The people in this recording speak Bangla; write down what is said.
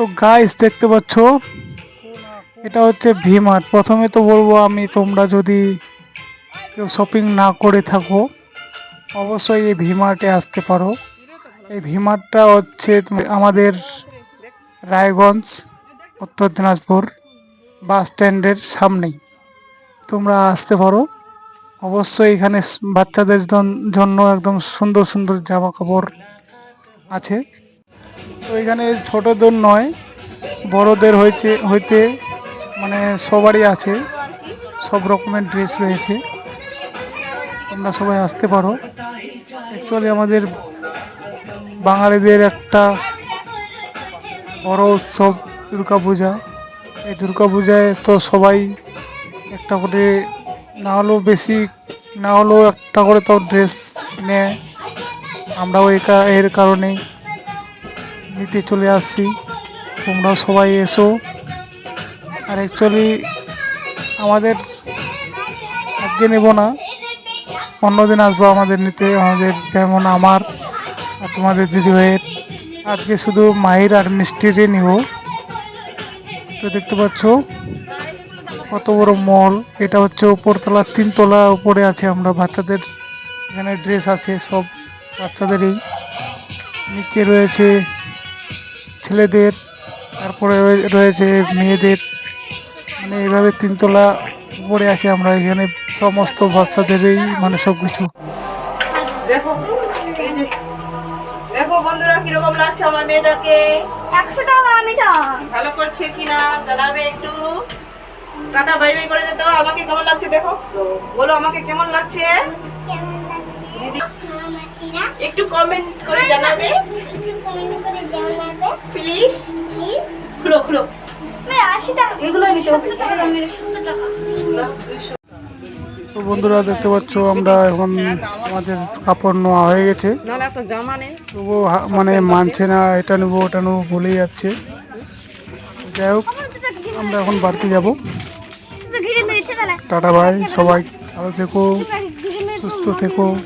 তো গাইস দেখতে পাচ্ছ? এটা হচ্ছে ভিমার্ট প্রথমে তো বলব আমি, তোমরা যদি কেউ শপিং না করে থাকো, অবশ্যই এই ভিমার্টে আসতে পারো। এই ভিমার্টটা হচ্ছে আমাদের রায়গঞ্জ, উত্তর দিনাজপুর বাস স্ট্যান্ডের সামনেই। তোমরা আসতে পারো। অবশ্যই এখানে বাচ্চাদের জন- জন্য একদম সুন্দর সুন্দর জামা কাপড় আছে। তো এখানে ছোটদের নয়, বড়দের হয়েছে, হইতে মানে সবারই আছে, সব রকমের ড্রেস রয়েছে। তোমরা সবাই আসতে পারো। অ্যাকচুয়ালি আমাদের বাঙালিদের একটা বড় উৎসব দুর্গাপূজা। এই দুর্গাপূজায় তো সবাই একটা করে না হলেও বেশি, না হলেও একটা করে তো ড্রেস নেয়। আমরাও এর কারণে নিতে চলে আসছি। তোমরাও সবাই এসো। আর অ্যাকচুয়ালি আমাদের আজকে নেব না। অন্যদিন আসব আমাদের নিতে, আমাদের যেমন আমার আর তোমাদের দিদিভাইয়ের। আজকে শুধু মায়ের আর মিষ্টিরই নিব। তো দেখতে পাচ্ছ, কত বড় মল। এটা হচ্ছে উপরতলা তিনতলা, উপরে আছে আমরা বাচ্চাদের। এখানে ড্রেস আছে, সব বাচ্চাদেরই। নিচে রয়েছে ছেলেদের তারপরে রয়ে- রয়েছে মেয়েদের মানে এইভাবে তিনতলা উপরে আছে আমরা এখানে সমস্ত বাচ্চাদেরই মানে সব কিছু দেখো এই যে দেখো বন্ধুরা কীরকম লাগছে আমার মেয়েটাকে? একশো টাকা আমি ভালো করছে কিনা জানাবে একটু। টাটা বাই বাই করে যেত আমাকে কেমন লাগছে দেখো? বলো আমাকে কেমন লাগছে? দিদি একটু কমেন্ট করে জানাবে। এগুলো নিতে হবে। তো বন্ধুরা দেখতে পাচ্ছ আমরা এখন আমাদের কাপড় নেওয়া হয়ে গেছে। হা- মানে মানছে না এটা নেব ওটা নেব বলেই যাচ্ছে। যাই হোক আমরা এখন বাড়িতে যাব। টাটা ভাই সবাই ভালো থেকো সুস্থ থেকো।